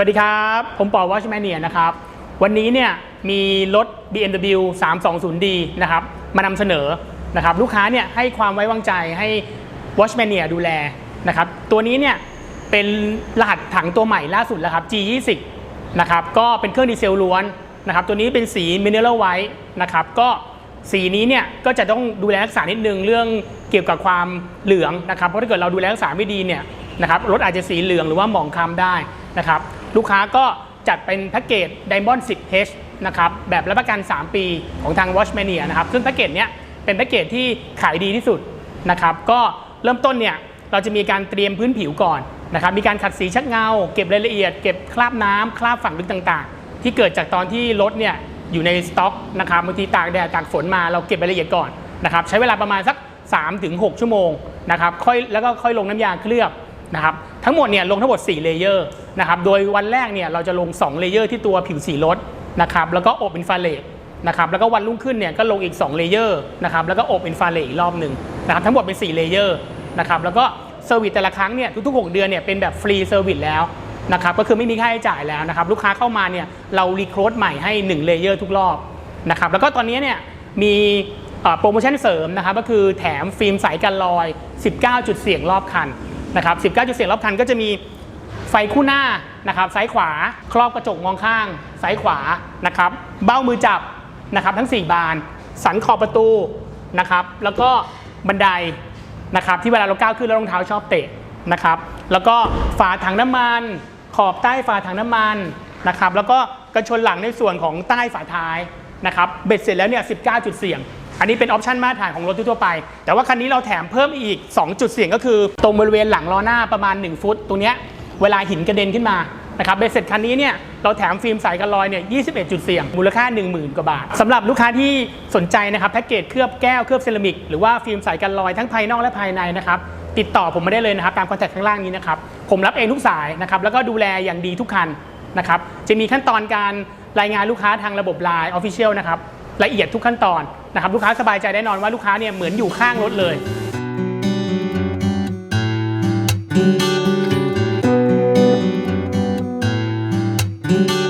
สวัสดีครับ ผมปอวอชแมนเนียนะครับ วันนี้เนี่ยมีรถ BMW 320D นะครับมานำเสนอนะครับลูกค้าเนี่ยให้ความไว้วางใจให้ Watchmania ดูแลนะครับตัวนี้เนี่ยเป็นรหัสถังตัวใหม่ล่าสุดแล้วครับ G20 นะครับก็เป็นเครื่องดีเซลล้วนนะครับตัวนี้เป็นสี Mineral White นะครับก็สีนี้เนี่ยก็จะต้องดูแลรักษานิดนึงเรื่องเกี่ยวกับความเหลืองนะครับเพราะถ้าเกิดเราดูแลรักษาไม่ดีเนี่ยนะครับรถอาจจะสีเหลืองหรือว่าหมองคล้ำได้นะครับ ลูกค้าก็จัดเป็นแพ็กเกจ Diamond 10H นะครับแบบรับประกัน 3 ปีของทาง Watchmania นะครับซึ่งแพ็กเกจเนี้ยเป็นแพ็กเกจที่ขายดีที่สุดนะครับก็เริ่มต้นเนี่ยเราจะมีการเตรียมพื้นผิวก่อนนะครับมีการขัดสีชักเงา เก็บรายละเอียด เก็บคราบน้ำคราบฝังลึกต่างๆ ที่เกิดจากตอนที่รถเนี่ยอยู่ในสต็อกนะครับบางทีตากแดดตากฝนมาเราเก็บรายละเอียดก่อนนะครับใช้เวลาประมาณสัก 3-6 ชั่วโมงนะครับค่อยแล้วก็ค่อยลงน้ำยาเคลือบนะครับทั้งหมดเนี่ยลงทั้งหมด 4 เลเยอร์ นะครับโดยวันแรกเนี่ยเราจะลง2เลเยอร์ที่ตัวผิวสีรถนะครับแล้วก็อบอินฟราเรดนะครับแล้วก็วันรุ่งขึ้นเนี่ยก็ลงอีก2เลเยอร์นะครับแล้วก็อบอินฟราเรดอีกรอบหนึ่งนะครับทั้งหมดเป็น4เลเยอร์นะครับแล้วก็เซอร์วิสแต่ละครั้งเนี่ยทุกๆ 6 เดือนเนี่ยเป็นแบบฟรีเซอร์วิสแล้วนะครับก็คือไม่มีค่าใช้จ่ายแล้วนะครับลูกค้าเข้ามาเนี่ยเรารีโครดใหม่ให้1เลเยอร์ทุกรอบนะครับแล้วก็ตอนนี้เนี่ยมีโปรโมชั่นเสริมนะครับก็คือแถมฟิล์มใสกันรอย 19 จุดเสี่ยงรอบคันนะครับ19 จุดเสี่ยงรอบคันก็จะมี ไฟคู่หน้านะครับซ้ายขวา ครอบกระจกมองข้างซ้ายขวานะครับเบ้ามือจับนะครับทั้ง 4 บาน สันขอบประตูนะครับแล้วก็บันไดนะครับที่เวลาเราก้าวขึ้นแล้วรองเท้าชอบเตะนะครับแล้วก็ฝาถังน้ำมัน ขอบใต้ฝาถังน้ำมันนะครับแล้วก็กระชนหลังในส่วนของใต้ฝาท้ายนะครับเบ็ดเสร็จแล้วเนี่ย 19 จุดเสี่ยง อันนี้เป็นออปชันมาตรฐานของรถทั่วไป แต่ว่าคันนี้เราแถมเพิ่มอีก 2 จุดเสี่ยงก็คือ ตรงบริเวณหลังล้อหน้าประมาณ 1 ฟุตตรงเนี้ย เวลาหินกระเด็นขึ้นมานะครับเบ็ดเสร็จคันนี้เนี่ยเราแถมฟิล์มใสกันรอยเนี่ย 21 จุดเสี่ยง มูลค่า 10,000 กว่าบาทสำหรับลูกค้าที่สนใจนะครับแพ็กเกจเคลือบแก้วเคลือบเซรามิก หรือว่าฟิล์มใสกันรอยทั้งภายนอกและภายในนะครับติดต่อผมมาได้เลยนะครับตามคอนแทคข้างล่างนี้นะครับผมรับเองทุกสายนะครับแล้วก็ดูแลอย่างดีทุกคันนะครับจะมีขั้นตอนการรายงานลูกค้าทางระบบ Line Official นะครับละเอียดทุกขั้นตอนนะครับลูกค้าสบายใจแน่นอนว่าลูกค้าเนี่ยเหมือนอยู่ข้างรถเลย เ